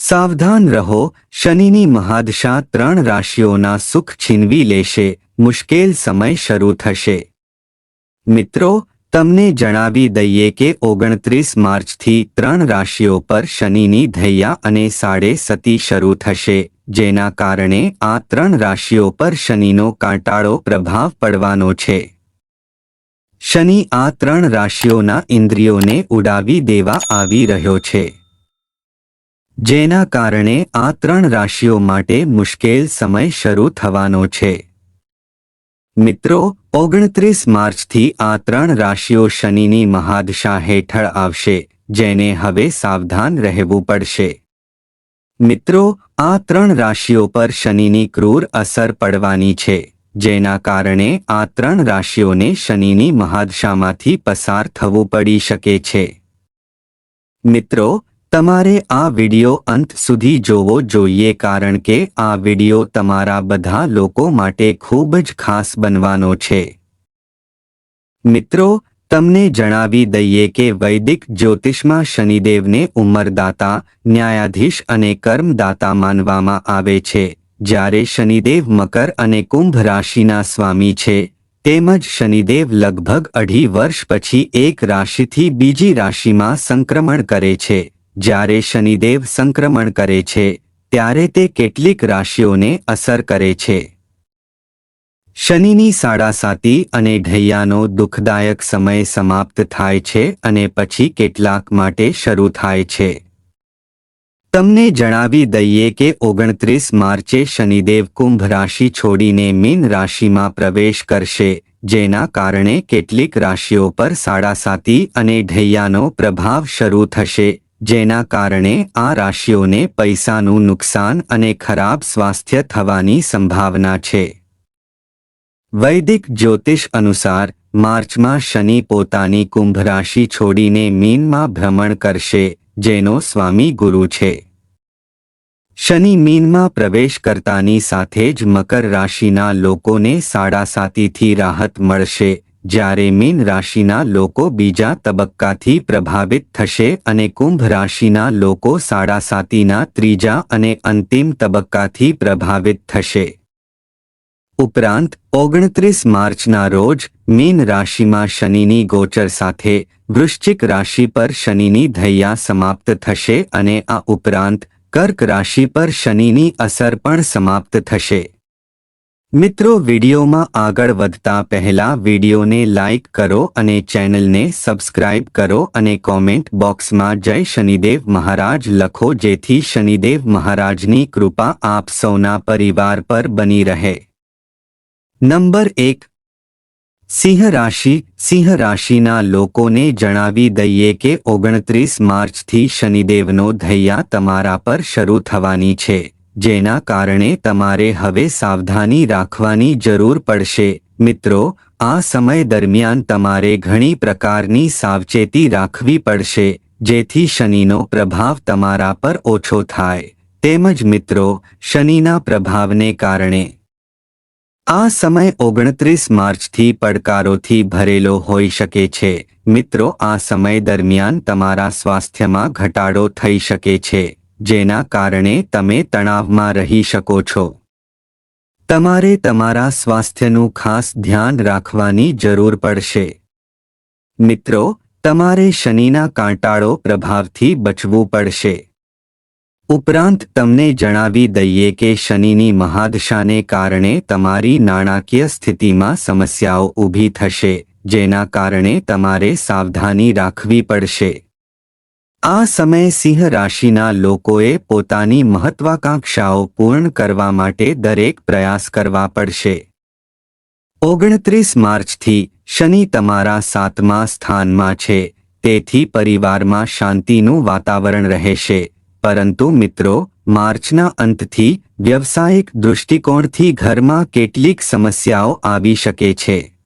સાવધાન રહો, શનિની મહાદશા ત્રણ રાશિઓના સુખ છીનવી લેશે, મુશ્કેલ સમય શરૂ થશે. મિત્રો, તમને જણાવી દઈએ કે ઓગણત્રીસ માર્ચથી ત્રણ રાશિઓ પર શનિની ધૈયા અને સાડે સતી શરૂ થશે, જેના કારણે આ ત્રણ રાશિઓ પર શનિનો કાંટાળો પ્રભાવ પડવાનો છે. શનિ આ ત્રણ રાશિઓના ઇન્દ્રિયોને ઉડાવી દેવા આવી રહ્યો છે. જેના કારણે આ ત્રણ રાશિઓ માટે મુશ્કેલ સમય શરૂ થવાનો છે. મિત્રો, ઓગણત્રીસ માર્ચથી આ ત્રણ રાશિઓ શનિની મહાદશા હેઠળ આવશે, જેને હવે સાવધાન રહેવું પડશે. મિત્રો, આ ત્રણ રાશિઓ પર શનિની ક્રૂર અસર પડવાની છે, જેના કારણે આ ત્રણ રાશિઓને શનિની મહાદશામાંથી પસાર થવું પડી શકે છે. મિત્રો તમારે આ વિડિયો અંત સુધી જોવો જોઈએ કારણ કે આ વિડિયો તમારા બધા લોકો માટે ખૂબ જ ખાસ બનવાનો છે. મિત્રો, તમને જણાવી દઈએ કે વૈદિક જ્યોતિષમાં શનિદેવને ઉંમરદાતા, ન્યાયાધીશ અને કર્મદાતા માનવામાં આવે છે. જ્યારે શનિદેવ મકર અને કુંભ રાશિના સ્વામી છે, તેમજ શનિદેવ લગભગ અઢી વર્ષ પછી એક રાશિથી બીજી રાશિમાં સંક્રમણ કરે છે. જ્યારે શનિદેવ સંક્રમણ કરે છે, ત્યારે તે કેટલીક રાશિઓને અસર કરે છે. શનિની સાડાસાતી અને ઢૈયાનો દુઃખદાયક સમય સમાપ્ત થાય છે અને પછી કેટલાક માટે શરૂ થાય છે. તમને જણાવી દઈએ કે ઓગણત્રીસ માર્ચે શનિદેવ કુંભ રાશિ છોડીને મીન રાશિમાં પ્રવેશ કરશે, જેના કારણે કેટલીક રાશિઓ પર સાડાસાતી અને ઢૈયાનો પ્રભાવ શરૂ થશે. જેના કારણે આ રાશિઓને પૈસાનું નુકસાન અને ખરાબ સ્વાસ્થ્ય થવાની સંભાવના છે. વૈદિક જ્યોતિષ અનુસાર, માર્ચમાં શનિ પોતાની કુંભ રાશિ છોડીને મીનમાં ભ્રમણ કરશે, જેનો સ્વામી ગુરુ છે. શનિ મીનમાં પ્રવેશ કરતાની સાથે જ મકર રાશિના લોકોને સાડા સાતીથી રાહત મળશે જ્યારે મીન રાશિના લોકો બીજા તબક્કાથી પ્રભાવિત થશે અને કુંભ રાશિના લોકો સાડા સાતીના ત્રીજા અને અંતિમ તબક્કાથી પ્રભાવિત થશે. ઉપરાંત, ઓગણત્રીસ માર્ચના રોજ મીન રાશિમાં શનિની ગોચર સાથે વૃશ્ચિક રાશિ પર શનિની ધૈયા સમાપ્ત થશે અને આ ઉપરાંત કર્ક રાશિ પર શનિની અસર પણ સમાપ્ત થશે. મિત્રો, વિડિયોમાં આગળ વધતા પહેલા વિડિયોને લાઇક કરો અને ચેનલને સબસ્ક્રાઇબ કરો અને કોમેન્ટ બોક્સમાં જય શનિદેવ મહારાજ લખો જેથી શનિદેવ મહારાજની કૃપા આપ સૌના પરિવાર પર બની રહે. નંબર એક. સિંહ રાશિ. સિંહ રાશિના લોકોને જણાવી દઈએ કે ઓગણત્રીસ માર્ચથી શનિદેવનો ધૈયા તમારા પર શરૂ થવાની છે. જેના કારણે તમારે હવે સાવધાની રાખવાની જરૂર પડશે. મિત્રો, આ સમય દરમિયાન તમારે ઘણી પ્રકારની સાવચેતી રાખવી પડશે, જેથી શનિનો પ્રભાવ તમારા પર ઓછો થાય. તેમજ મિત્રો, શનિના પ્રભાવને કારણે. આ સમય ઓગણત્રીસ માર્ચથી પડકારોથી ભરેલો હોઈ શકે છે. મિત્રો, આ સમય દરમિયાન તમારા સ્વાસ્થ્યમાં ઘટાડો થઈ શકે છે. જેના કારણે તમે તણાવમાં રહી શકો છો. તમારે તમારા સ્વાસ્થ્યનું ખાસ ધ્યાન રાખવાની જરૂર પડશે. મિત્રો, તમારે શનિના કાંટાળો પ્રભાવથી બચવું પડશે. ઉપરાંત તમને જણાવી દઈએ કે શનિની મહાદશાને કારણે તમારી નાણાકીય સ્થિતિમાં સમસ્યાઓ ઊભી થશે, જેના કારણે તમારે સાવધાની રાખવી પડશે. આ સમયે સિંહ રાશિના લોકોએ પોતાની મહત્વાકાંક્ષાઓ પૂર્ણ કરવા માટે દરેક પ્રયાસ કરવા પડશે. ઓગણત્રીસ માર્ચથી શનિ તમારા સાતમા સ્થાનમાં છે, તેથી પરિવારમાં શાંતિનું વાતાવરણ રહેશે. પરંતુ મિત્રો, માર્ચના અંતથી વ્યવસાયિક દૃષ્ટિકોણથી ઘરમાં કેટલીક સમસ્યાઓ આવી શકે છે.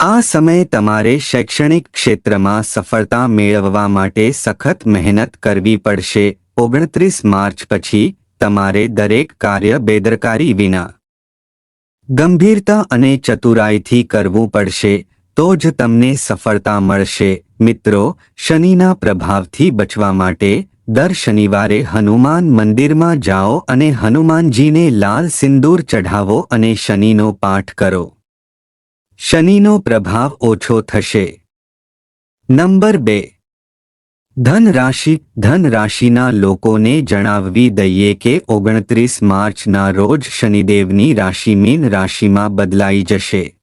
આ સમયે તમારે શૈક્ષણિક ક્ષેત્રમાં સફળતા મેળવવા માટે સખત મહેનત કરવી પડશે. ઓગણત્રીસ માર્ચ પછી તમારે દરેક કાર્ય બેદરકારી વિના ગંભીરતા અને ચતુરાઈથી કરવું પડશે. તો જ તમને સફળતા મળશે. મિત્રો, શનિના પ્રભાવથી બચવા માટે દર શનિવારે હનુમાન મંદિરમાં જાઓ અને હનુમાનજીને લાલ સિંદૂર ચઢાવો અને શનિનો પાઠ કરો. શનિનો પ્રભાવ ઓછો થશે. નંબર બે. ધન રાશિ ધન રાશિના લોકોને જણાવવી દઈએ કે ઓગણત્રીસ માર્ચના રોજ શનિદેવની રાશિ મીન રાશિમાં બદલાઈ જશે.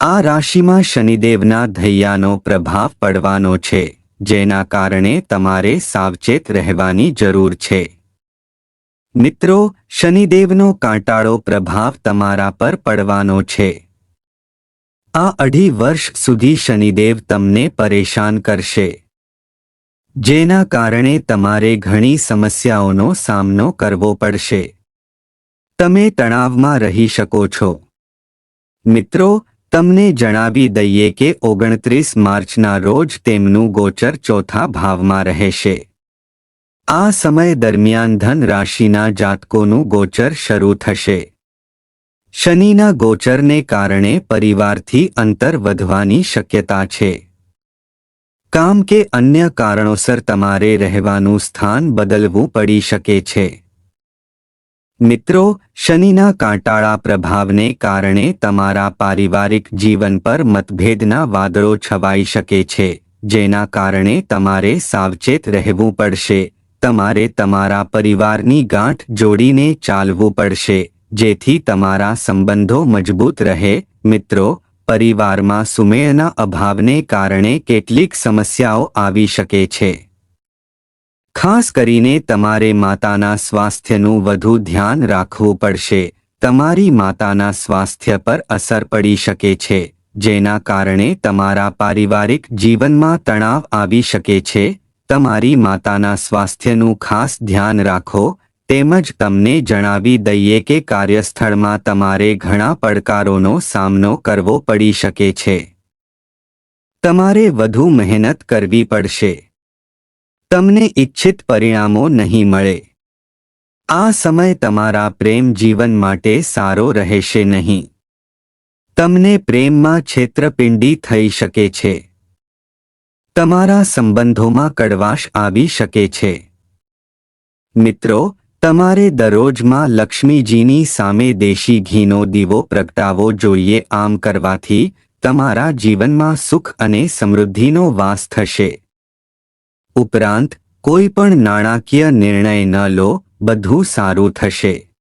આ રાશિમાં શનિદેવના ધૈયાનો પ્રભાવ પડવાનો છે, જેના કારણે તમારે સાવચેત રહેવાની જરૂર છે. મિત્રો, શનિદેવનો કાંટાળો પ્રભાવ તમારા પર પડવાનો છે. આ અઢી વર્ષ સુધી શનિદેવ તમને પરેશાન કરશે. જેના કારણે તમારે ઘણી સમસ્યાઓનો સામનો કરવો પડશે. તમે તણાવમાં રહી શકો છો. મિત્રો, તમને જણાવી દઈએ કે ઓગણત્રીસ માર્ચના રોજ તેમનું ગોચર ચોથા ભાવમાં રહેશે. આ સમય દરમિયાન ધન રાશિના જાતકોનું ગોચર શરૂ થશે. શનિના ગોચરને કારણે પરિવારથી અંતર વધવાની શક્યતા છે. કામ કે અન્ય કારણોસર તમારે રહેવાનું સ્થાન બદલવું પડી શકે છે. મિત્રો, શનિના કાંટાળા પ્રભાવને કારણે તમારા પારિવારિક જીવન પર મતભેદના વાદળો છવાઈ શકે છે, જેના કારણે તમારે સાવચેત રહેવું પડશે. તમારે તમારા પરિવારની ગાંઠ જોડીને ચાલવું પડશે. જેથી તમારા સંબંધો મજબૂત રહે. મિત્રો, પરિવારમાં સુમેળના અભાવને કારણે કેટલીક સમસ્યાઓ આવી શકે છે. ખાસ કરીને તમારે માતાના સ્વાસ્થ્યનું વધુ ધ્યાન રાખવું પડશે. તમારી માતાના સ્વાસ્થ્ય પર અસર પડી શકે છે, જેના કારણે તમારા પારિવારિક જીવનમાં તણાવ આવી શકે છે. તમારી માતાના સ્વાસ્થ્યનું ખાસ ધ્યાન રાખો તેમજ તમને જણાવી દઈએ કે કાર્યસ્થળમાં તમારે ઘણા પડકારોનો સામનો કરવો પડી શકે છે. તમારે વધુ મહેનત કરવી પડશે. તમને ઇચ્છિત પરિણામો નહીં મળે. આ સમય તમારા પ્રેમ જીવન માટે સારો રહેશે નહીં. તમને પ્રેમમાં છેતરપિંડી થઈ શકે છે. તમારા સંબંધોમાં કડવાશ આવી શકે છે. મિત્રો તમારે દરરોજમાં લક્ષ્મીજીની સામે દેશી ઘીનો દીવો પ્રગટાવવો જોઈએ. આમ કરવાથી તમારા જીવનમાં સુખ અને સમૃદ્ધિનો વાસ થશે. ઉપરાંત, કોઈ પણ નાણાકીય નિર્ણય ન લો, બધું સારું થશે.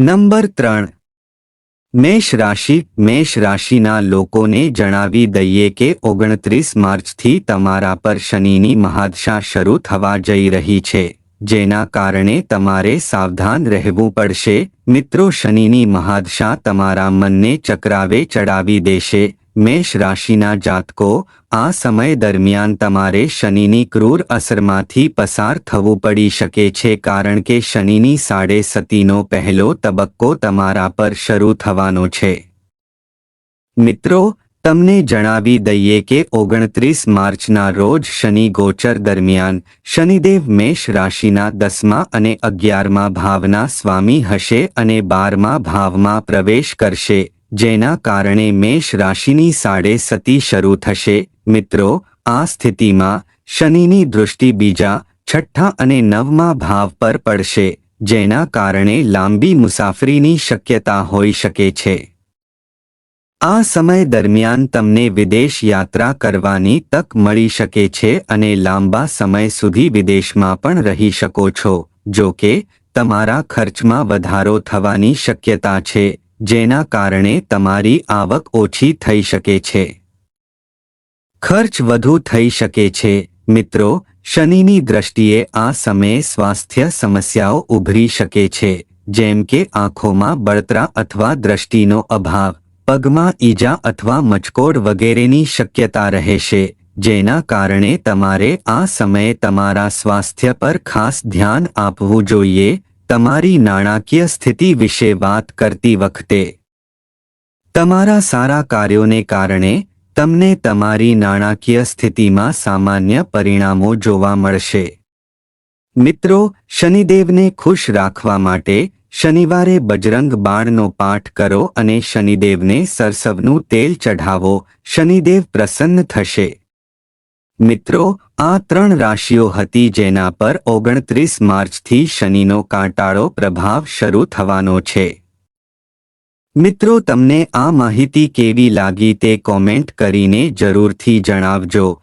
નંબર ત્રણ. મેષ રાશિ. મેષ રાશિના લોકોને જણાવી દઈએ કે ઓગણત્રીસ માર્ચથી તમારા પર શનિની મહાદશા શરૂ થવા જઈ રહી છે. જેના કારણે તમારે સાવધાન રહેવું પડશે. મિત્રો, શનિની મહાદશા તમારા મનને ચક્રાવે ચડાવી દેશે. મેષ રાશિના જાતકો, આ સમય દરમિયાન તમારે શનિની ક્રૂર અસરમાંથી પસાર થવું પડી શકે છે કારણ કે શનિની સાડે સતીનો પહેલો તબક્કો તમારા પર શરૂ થવાનો છે. મિત્રો તમને જણાવી દઈએ કે ઓગણત્રીસ માર્ચના રોજ શનિ ગોચર દરમિયાન શનિદેવ મેષ રાશિના દસમા અને અગિયારમા ભાવના સ્વામી હશે અને બારમા ભાવમાં પ્રવેશ કરશે, જેના કારણે મેષ રાશિની સાડે સતી શરૂ થશે. મિત્રો, આ સ્થિતિમાં શનિની દૃષ્ટિ બીજા, છઠ્ઠા અને નવમા ભાવ પર પડશે, જેના કારણે લાંબી મુસાફરીની શક્યતા હોઈ શકે છે. આ સમય દરમિયાન તમને વિદેશ યાત્રા કરવાની તક મળી શકે છે અને લાંબા સમય સુધી વિદેશમાં પણ રહી શકો છો, જો કે, તમારા ખર્ચમાં વધારો થવાની શક્યતા છે, જેના કારણે તમારી આવક ઓછી થઈ શકે છે. ખર્ચ વધુ થઈ શકે છે. મિત્રો, શનિની દ્રષ્ટિએ આ સમયે સ્વાસ્થ્ય સમસ્યાઓ ઉભરી શકે છે, જેમ કે આંખોમાં બળતરા અથવા દ્રષ્ટિનો અભાવ. પગમાં ઈજા અથવા મચકોડ વગેરેની શક્યતા રહેશે, જેના કારણે તમારે આ સમયે તમારા સ્વાસ્થ્ય પર ખાસ ધ્યાન આપવું જોઈએ, તમારી નાણાકીય સ્થિતિ વિશે વાત કરતી વખતે. તમારા સારા કાર્યોને કારણે, તમને તમારી નાણાકીય સ્થિતિમાં સામાન્ય પરિણામો જોવા મળશે. મિત્રો, શનિદેવને ખુશ રાખવા માટે શનિવારે બજરંગ બાણનો પાઠ કરો અને શનિદેવને સરસવનું તેલ ચઢાવો. શનિદેવ પ્રસન્ન થશે. મિત્રો, આ ત્રણ રાશિઓ હતી જેના પર ઓગણત્રીસ માર્ચથી શનિનો કાંટાળો પ્રભાવ શરૂ થવાનો છે. મિત્રો, તમને આ માહિતી કેવી લાગી તે કોમેન્ટ કરીને જરૂરથી જણાવજો.